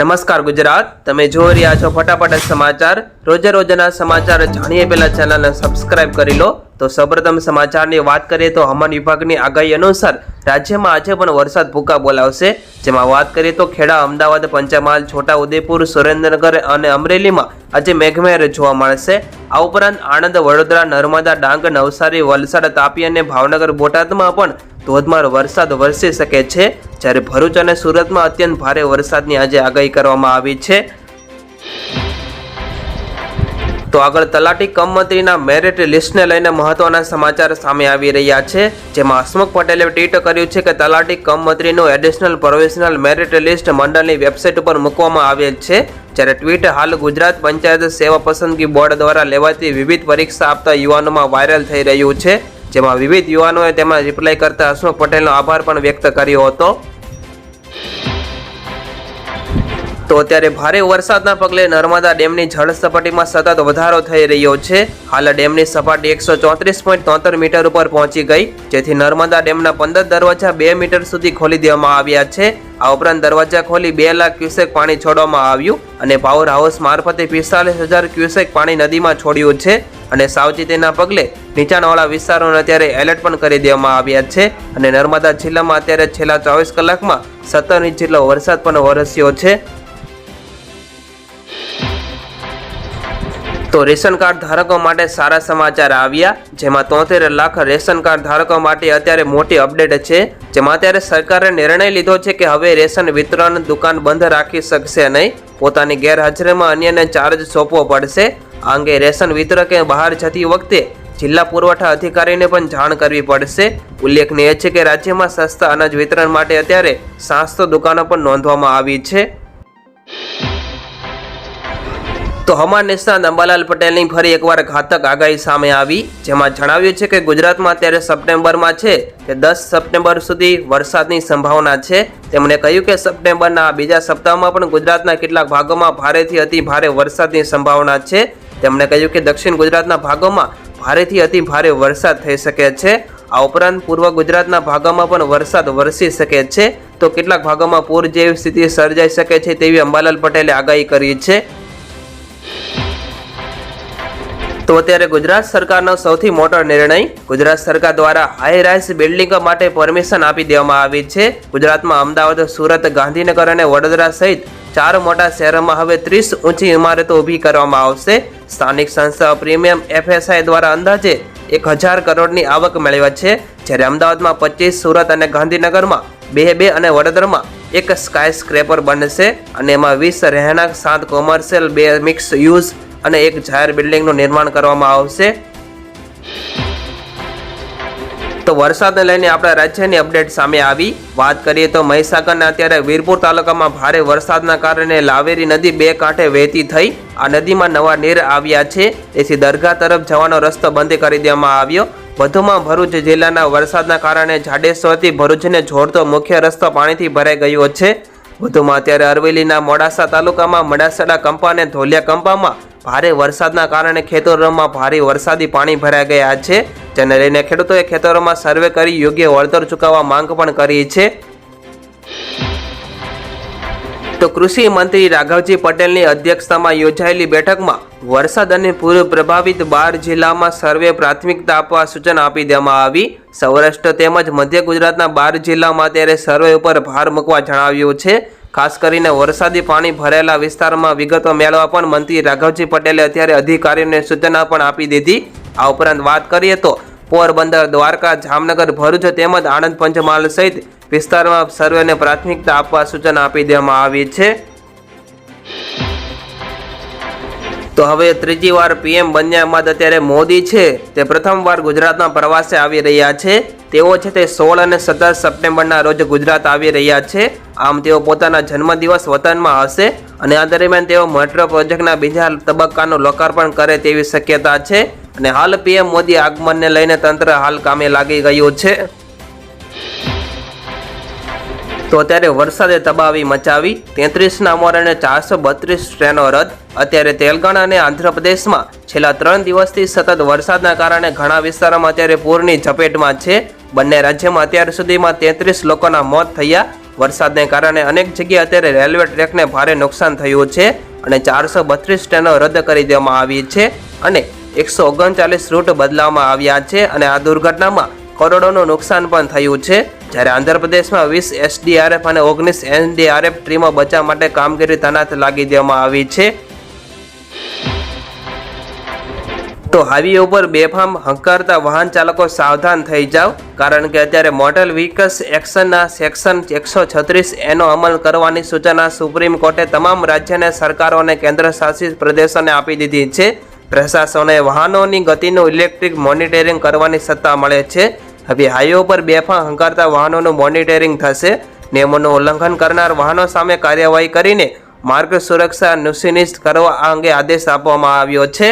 નમસ્કાર ગુજરાત, તમે જોઈ રહ્યા છો ફટાફટ સમાચાર. રોજે રોજના સમાચાર જાણીએ પહેલા ચેનલને સબસ્ક્રાઇબ કરી લો. તો સૌપ્રથમ સમાચારની વાત કરીએ તો હવામાન વિભાગની આગાહી અનુસાર રાજ્યમાં આજે પણ વરસાદ ભૂકા બોલાવશે. જેમાં વાત કરીએ તો ખેડા, અમદાવાદ, પંચમહાલ છોટા ઉદેપુર સુરેન્દ્રનગર અને અમરેલીમાં આજે મેઘમહેર જોવા મળશે. આ ઉપરાંત આણંદ, વડોદરા, નર્મદા, ડાંગ, નવસારી, વલસાડ, તાપી અને ભાવનગર, બોટાદમાં પણ ધોધમાર વરસાદ વરસી શકે છે, જ્યારે ભરૂચ અને સુરતમાં અત્યંત ભારે વરસાદની આજે આગાહી કરવામાં આવી છે. તો આગળ તલાટી કમમંત્રીના મેરિટ લિસ્ટને લઈને મહત્વના સમાચાર સામે આવી રહ્યા છે, જેમાં હસમુખ પટેલે ટ્વીટ કર્યું છે કે તલાટી કમમંત્રીનું એડિશનલ પ્રોવિઝનલ મેરિટ લિસ્ટ મંડળની વેબસાઇટ ઉપર મૂકવામાં આવેલ છે, જ્યારે ટ્વીટ હાલ ગુજરાત પંચાયત સેવા પસંદગી બોર્ડ દ્વારા લેવાતી વિવિધ પરીક્ષા આપતા યુવાનોમાં વાયરલ થઈ રહ્યું છે. જેમાં વિવિધ યુવાનોએ તેમાં રિપ્લાય કરતા હસમુખ પટેલનો આભાર પણ વ્યક્ત કર્યો હતો. તો અત્યારે ભારે વરસાદના પગલે નર્મદા ડેમની જળ સપાટીમાં સતત વધારો થઈ રહ્યો છે. હાલ ડેમની સપાટી એકસો ચોત્રીસ પોઈન્ટ તોતેર મીટર ઉપર પહોંચી ગઈ. જેથી નર્મદા ડેમના પંદર દરવાજા બે મીટર સુધી ખોલી દેવામાં આવ્યા છે. આ ઉપરાંત દરવાજા ખોલી બે લાખ ક્યુસેક પાણી છોડવામાં આવ્યું. અને પાવર હાઉસ મારફતે પિસ્તાલીસ હજાર ક્યુસેક પાણી નદીમાં છોડ્યું છે અને સાવચેતીના પગલે નીચાણવાળા વિસ્તારોને અત્યારે એલર્ટ પણ કરી દેવામાં આવ્યા છે અને નર્મદા જિલ્લામાં અત્યારે છેલ્લા ચોવીસ કલાકમાં સત્તર ઇંચ જેટલો વરસાદ પણ વરસ્યો છે. તો રેશન કાર્ડ ધારકો માટે સારા સમાચાર આવ્યા, જેમાં તોતેર લાખ રેશન કાર્ડ ધારકો માટે અત્યારે મોટી અપડેટ છે, જેમાં અત્યારે સરકારે નિર્ણય લીધો છે કે હવે રેશન વિતરણ દુકાન બંધ રાખી શકશે નહીં. પોતાની ગેરહાજરીમાં અન્યને ચાર્જ સોંપવો પડશે. આ અંગે રેશન વિતરકે બહાર જતી વખતે જિલ્લા પુરવઠા અધિકારીને પણ જાણ કરવી પડશે. ઉલ્લેખનીય છે કે રાજ્યમાં સસ્તા અનાજ વિતરણ માટે અત્યારે સાતસો દુકાનો પણ નોંધવામાં આવી છે. તો હવામાન નિષ્ણાત અંબાલાલ પટેલની ફરી એકવાર ઘાતક આગાહી સામે આવી, જેમાં જણાવ્યું છે કે ગુજરાતમાં અત્યારે સપ્ટેમ્બરમાં છે કે દસ સપ્ટેમ્બર સુધી વરસાદની સંભાવના છે. તેમણે કહ્યું કે સપ્ટેમ્બરના બીજા સપ્તાહમાં પણ ગુજરાતના કેટલાક ભાગોમાં ભારેથી અતિ ભારે વરસાદની સંભાવના છે. તેમણે કહ્યું કે દક્ષિણ ગુજરાતના ભાગોમાં ભારેથી અતિ ભારે વરસાદ થઈ શકે છે. આ ઉપરાંત પૂર્વ ગુજરાતના ભાગોમાં પણ વરસાદ વરસી શકે છે. તો કેટલાક ભાગોમાં પૂર જેવી સ્થિતિ સર્જાઈ શકે છે તેવી અંબાલાલ પટેલે આગાહી કરી છે. તો અત્યારે ગુજરાત સરકારનો સૌથી મોટો નિર્ણય ગુજરાત સરકાર દ્વારા હાઈ રાઇઝ બિલ્ડિંગો માટે પરમિશન આપી દેવામાં આવી છે. ગુજરાતમાં અમદાવાદ, સુરત, ગાંધીનગર અને વડોદરા સહિત ચાર મોટા શહેરોમાં હવે ત્રીસ ઊંચી ઇમારતો ઊભી કરવામાં આવશે. સ્થાનિક સંસ્થા પ્રીમિયમ એફએસઆઈ દ્વારા અંદાજે એક હજાર કરોડની આવક મેળવ્યા છે. જ્યારે અમદાવાદમાં પચીસ, સુરત અને ગાંધીનગરમાં બે બે અને વડોદરામાં એક સ્કાય સ્ક્રેપર બનશે અને એમાં વીસ રહેણાંક, સાત કોમર્શિયલ બે મિક્સ યુઝ અને એક જાહેર બિલ્ડિંગનું નિર્માણ કરવામાં આવશે. તો વરસાદને લઈને આપણા રાજ્યની અપડેટ સામે આવી. વાત કરીએ તો મહીસાગરના અત્યારે વીરપુર તાલુકામાં ભારે વરસાદના કારણે લાવેરી નદી બે કાંઠે વહેતી થઈ. આ નદીમાં નવા નીર આવ્યા છે. તેથી દરગાહ તરફ જવાનો રસ્તો બંધ કરી દેવામાં આવ્યો. વધુમાં ભરૂચ જિલ્લાના વરસાદના કારણે જાડેશ્વરથી ભરૂચને જોડતો મુખ્ય રસ્તો પાણીથી ભરાઈ ગયો છે. વધુમાં અત્યારે અરવેલીના મોડાસા તાલુકામાં મડાસડા કંપા અને ધોલિયા કંપામાં ભારે વરસાદના કારણે ખેતરોમાં ભારે વરસાદી પાણી ભરાઈ ગયા છે. જેને લઈને ખેડૂતોએ ખેતરોમાં સર્વે કરી યોગ્ય વળતર ચૂકવવા માંગ પણ કરી છે. તો કૃષિ મંત્રી રાઘવજી પટેલની અધ્યક્ષતામાં યોજાયેલી બેઠકમાં વરસાદ અને પૂર પ્રભાવિત બાર જિલ્લામાં સર્વે પ્રાથમિકતા આપવા સૂચના આપી દેવામાં આવી. સૌરાષ્ટ્ર તેમજ મધ્ય ગુજરાતના બાર જિલ્લામાં અત્યારે સર્વે ઉપર ભાર મૂકવા જણાવ્યું છે. ખાસ કરીને વરસાદી પાણી ભરેલા વિસ્તારમાં વિગતો મેળવવા પણ મંત્રી રાઘવજી પટેલે અત્યારે અધિકારીઓને સૂચના પણ આપી દીધી. આ ઉપરાંત વાત કરીએ તો પોરબંદર, દ્વારકા, જામનગર, ભરૂચ તેમજ આણંદ પંચમહાલ સહિત વિસ્તારમાં સર્વેને પ્રાથમિકતા આપવા સૂચના આપી દેવામાં આવી છે. તો હવે ત્રીજી વાર પીએમ બન્યા બાદ અત્યારે મોદી છે તે પ્રથમવાર ગુજરાતના પ્રવાસે આવી રહ્યા છે. તેઓ છે તે સોળ અને સત્તર સપ્ટેમ્બરના રોજ ગુજરાત આવી રહ્યા છે. આમ તેઓ પોતાના જન્મદિવસ વતનમાં હશે અને આ દરમિયાન તેઓ મેટ્રો પ્રોજેક્ટના બીજા તબક્કાનું લોકાર્પણ કરે તેવી શક્યતા છે અને હાલ પીએમ મોદી આગમનને લઈને તંત્ર હાલ કામે લાગી ગયું છે. તો અત્યારે વરસાદે તબાવી મચાવી, તેત્રીસના મોરણે ચારસો બત્રીસ ટ્રેનો રદ. અત્યારે તેલંગાણા અને આંધ્રપ્રદેશમાં છેલ્લા ત્રણ દિવસથી સતત વરસાદના કારણે ઘણા વિસ્તારોમાં અત્યારે પૂરની ઝપેટમાં છે. બંને રાજ્યમાં અત્યાર સુધીમાં તેત્રીસ લોકોના મોત થયા. વરસાદને કારણે અનેક જગ્યાએ અત્યારે રેલવે ટ્રેકને ભારે નુકસાન થયું છે અને ચારસો બત્રીસ ટ્રેનો રદ કરી દેવામાં આવી છે અને એકસો ઓગણચાલીસ રૂટ બદલાવવામાં આવ્યા છે અને આ દુર્ઘટનામાં કરોડોનું નુકસાન પણ થયું છે. જ્યારે આંધ્રપ્રદેશમાં વીસ એસડીઆરએફ અને ઓગણીસ એનડીઆરએફ ટીમો બચાવ માટે કામગીરી તૈનાત લાગી દેવામાં આવી છે. તો હાઈવે ઉપર બેફામ હંકારતા વાહન ચાલકો સાવધાન થઈ જાવ કારણ કે અત્યારે મોટર વ્હીકલ્સ એક્શનના સેક્શન એકસો છત્રીસ એનો અમલ કરવાની સૂચના સુપ્રીમ કોર્ટે તમામ રાજ્યને સરકારો અને કેન્દ્ર શાસિત પ્રદેશોને આપી દીધી છે. પ્રશાસને વાહનોની ગતિનું ઇલેક્ટ્રિક મોનિટરિંગ કરવાની સત્તા મળે છે. હવે હાઈવે ઉપર બેફામ હંકારતા વાહનોનું મોનિટરિંગ થશે. નિયમોનું ઉલ્લંઘન કરનાર વાહનો સામે કાર્યવાહી કરીને માર્ગ સુરક્ષા સુનિશ્ચિત કરવા આ અંગે આદેશ આપવામાં આવ્યો છે.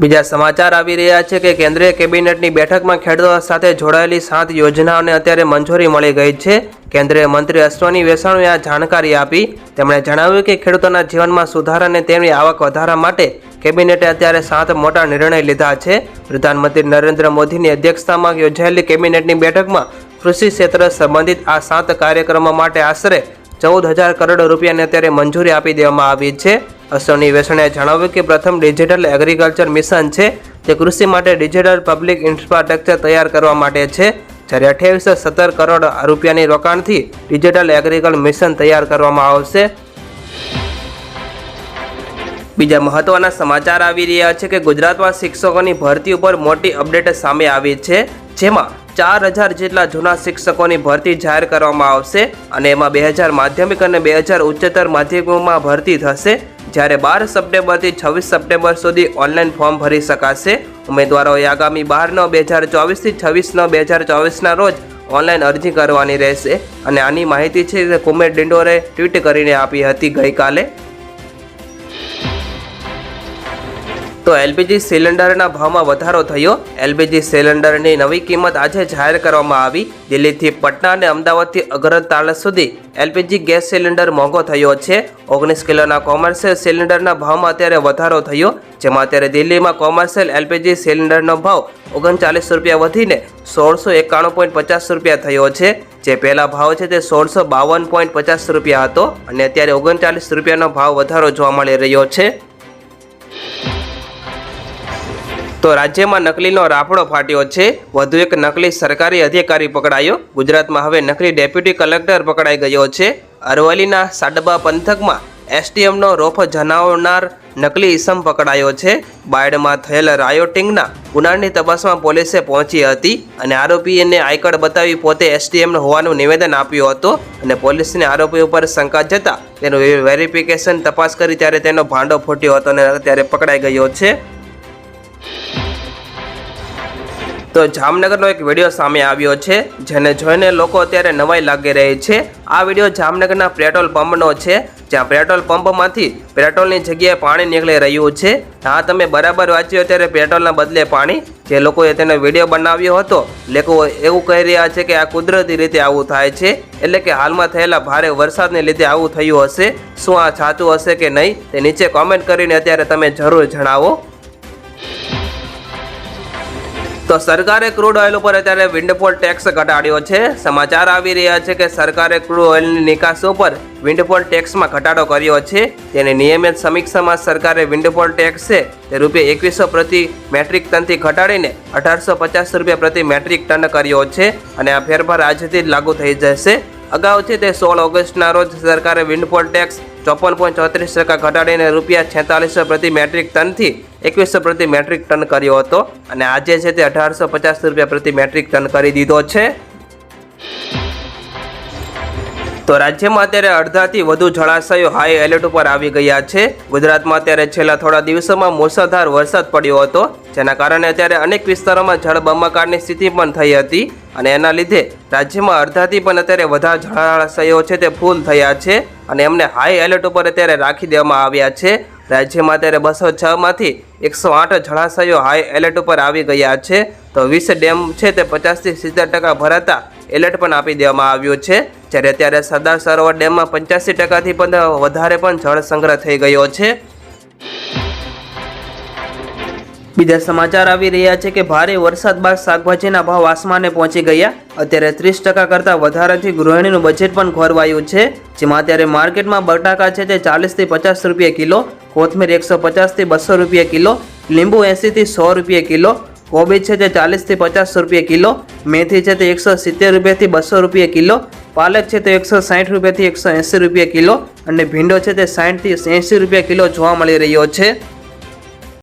બીજા સમાચાર આવી રહ્યા છે કે કેન્દ્રીય કેબિનેટની બેઠકમાં ખેડૂતો સાથે જોડાયેલી સાત યોજનાઓને અત્યારે મંજૂરી મળી ગઈ છે. કેન્દ્રીય મંત્રી અશ્વની વેસાણુએ આ જાણકારી આપી. તેમણે જણાવ્યું કે ખેડૂતોના જીવનમાં સુધાર અને તેમની આવક વધારા માટે કેબિનેટે અત્યારે સાત મોટા નિર્ણય લીધા છે. પ્રધાનમંત્રી નરેન્દ્ર મોદીની અધ્યક્ષતામાં યોજાયેલી કેબિનેટની બેઠકમાં કૃષિ ક્ષેત્ર સંબંધિત આ સાત કાર્યક્રમો માટે આશરે ચૌદ હજાર કરોડ રૂપિયાને અત્યારે મંજૂરી આપી દેવામાં આવી છે. અશ્વની વેસણાએ જણાવ્યું કે પ્રથમ ડિજિટલ એગ્રીકલ્ચર મિશન છે તે કૃષિ માટે ડિજિટલ પબ્લિક ઇન્ફ્રાસ્ટ્રક્ચર તૈયાર કરવા માટે છે. જ્યારે અઠ્યાવીસો સત્તર કરોડ રૂપિયાની રોકાણથી ડિજિટલ એગ્રીકલ્ચર મિશન તૈયાર કરવામાં આવશે. બીજા મહત્વના સમાચાર આવી રહ્યા છે કે ગુજરાતમાં શિક્ષકોની ભરતી ઉપર મોટી અપડેટ સામે આવી છે, જેમાં ચાર હજાર જેટલા જૂના શિક્ષકોની ભરતી જાહેર કરવામાં આવશે અને એમાં બે હજાર માધ્યમિક અને બે હજાર ઉચ્ચતર માધ્યમિકમાં ભરતી થશે. જ્યારે બાર સપ્ટેમ્બરથી છવ્વીસ સપ્ટેમ્બર સુધી ઓનલાઈન ફોર્મ ભરી શકાશે. ઉમેદવારોએ આગામી બાર નવ બે હજાર ચોવીસથી છવ્વીસ નવ બે હજાર ચોવીસના રોજ ઓનલાઈન અરજી કરવાની રહેશે. અને આની માહિતી છે તે કુમેર ડિંડોરે ટ્વીટ કરીને આપી હતી ગઈકાલે. તો એલપીજી સિલિન્ડરના ભાવમાં વધારો થયો. એલપીજી સિલિન્ડરની નવી કિંમત આજે જાહેર કરવામાં આવી. દિલ્હીથી પટના અને અમદાવાદથી અગરતાલ સુધી એલપીજી ગેસ સિલિન્ડર મોંઘો થયો છે. ઓગણીસ કિલોના કોમર્શિયલ સિલિન્ડરના ભાવમાં અત્યારે વધારો થયો, જેમાં અત્યારે દિલ્હીમાં કોમર્શિયલ એલપીજી સિલિન્ડરનો ભાવ ઓગણચાલીસ રૂપિયા વધીને સોળસો એકાણું પોઈન્ટ પચાસ રૂપિયા થયો છે. જે પહેલા ભાવ છે તે સોળસો બાવન પોઈન્ટ પચાસ રૂપિયા હતો અને અત્યારે ઓગણચાલીસ રૂપિયાનો ભાવ વધારો જોવા મળી રહ્યો છે. તો રાજ્યમાં નકલીનો રાફડો ફાટ્યો છે. વધુ એક નકલી સરકારી અધિકારી પકડાયો. ગુજરાતમાં હવે નકલી ડેપ્યુટી કલેક્ટર પકડાઈ ગયો છે. અરવલ્લીના સાડબા પંથકમાં એસટીએમનો રોફ જણાવનાર નકલી ઇસમ પકડાયો છે. બાયડમાં થયેલ રાયોટિંગના ગુનાની તપાસમાં પોલીસે પહોંચી હતી અને આરોપીને આયકડ બતાવી પોતે એસટીએમ હોવાનું નિવેદન આપ્યું હતું અને પોલીસને આરોપી ઉપર શંકા જતા તેનું વેરિફિકેશન તપાસ કરી ત્યારે તેનો ભાંડો ફૂટ્યો હતો અને અત્યારે પકડાઈ ગયો છે. તો જામનગરનો એક વીડિયો સામે આવ્યો છે, જેને જોઈને લોકો અત્યારે નવાઈ લાગી રહી છે. આ વીડિયો જામનગરના પેટ્રોલ પંપનો છે, જ્યાં પેટ્રોલ પંપમાંથી પેટ્રોલની જગ્યાએ પાણી નીકળી રહ્યું છે. હા, તમે બરાબર વાંચ્યું અત્યારે પેટ્રોલના બદલે પાણી. જે લોકોએ તેનો વીડિયો બનાવ્યો હતો લોકો એવું કહી રહ્યા છે કે આ કુદરતી રીતે આવું થાય છે, એટલે કે હાલમાં થયેલા ભારે વરસાદને લીધે આવું થયું હશે. શું આ સાચું હશે કે નહીં, તે નીચે કોમેન્ટ કરીને અત્યારે તમે જરૂર જણાવો. તો સરકારે ક્રૂડ ઓઇલ ઉપર અત્યારે વિન્ડફોલ ટેક્સ ઘટાડ્યો છે. સમાચાર આવી રહ્યા છે કે સરકારે ક્રૂડ ઓઇલની નિકાસ ઉપર વિન્ડફોલ ટેક્સમાં ઘટાડો કર્યો છે. તેની નિયમિત સમીક્ષામાં સરકારે વિન્ડફોલ ટેક્સ છે તે રૂપિયા એકવીસો પ્રતિ મેટ્રિક ટનથી ઘટાડીને અઢારસો પચાસ રૂપિયા પ્રતિ મેટ્રિક ટન કર્યો છે અને આ ફેરફાર આજથી જ લાગુ થઈ જશે. અગાઉ છે તે સોળ ઓગસ્ટના રોજ સરકારે વિન્ડફોલ ટેક્સ ચોપન પોઈન્ટ ચોત્રીસ ટકા ઘટાડીને રૂપિયા છેતાલીસો પ્રતિ મેટ્રિક ટનથી એકવીસો પ્રતિ મેટ્રિક ટન કર્યો હતો. અને આજે છે તે અઢારસો પચાસ રૂપિયા પ્રતિ મેટ્રિક ટન કરી દીધો છે. તો રાજ્યમાં અત્યારે અડધાથી વધુ જળાશયો હાઈ એલર્ટ ઉપર આવી ગયા છે. ગુજરાતમાં અત્યારે છેલ્લા થોડા દિવસોમાં મુસળધાર વરસાદ પડ્યો હતો, જેના કારણે અત્યારે અનેક વિસ્તારોમાં જળબંબાકારની સ્થિતિ પણ થઈ હતી અને એના લીધે રાજ્યમાં અડધાથી પણ અત્યારે વધારે જળાશયો છે તે ફૂલ થયા છે અને એમને હાઈ એલર્ટ ઉપર અત્યારે રાખી દેવામાં આવ્યા છે. રાજ્યમાં અત્યારે બસો છમાંથી એકસો આઠ જળાશયો હાઈ એલર્ટ ઉપર આવી ગયા છે. તો વીસ ડેમ છે તે પચાસથી સિત્તેર ટકા ભરાતા એલર્ટ પણ આપી દેવામાં આવ્યું છે. જ્યારે અત્યારે સરદાર સરોવર ડેમમાં પંચ્યાસી ટકાથી પણ વધારે પણ જળ સંગ્રહ થઈ ગયો છે. બીજા સમાચાર આવી રહ્યા છે કે ભારે વરસાદ બાદ શાકભાજીના ભાવ આસમાને પહોંચી ગયા. અત્યારે ત્રીસ ટકા કરતાં વધારેથી ગૃહિણીનું બજેટ પણ ખોરવાયું છે, જેમાં અત્યારે માર્કેટમાં બટાકા છે તે ચાલીસથી પચાસ રૂપિયા કિલો, કોથમીર એકસો પચાસથી બસો રૂપિયા કિલો, લીંબુ એંસીથી સો રૂપિયા કિલો, કોબીજ છે તે ચાલીસથી પચાસ રૂપિયા કિલો, મેથી છે તે એકસો સિત્તેર રૂપિયાથી બસો રૂપિયા કિલો, પાલક છે તે એકસો સાઠ રૂપિયાથી એકસો એંસી રૂપિયા કિલો અને ભીંડો છે તે સાઠથી એંસી રૂપિયા કિલો જોવા મળી રહ્યો છે.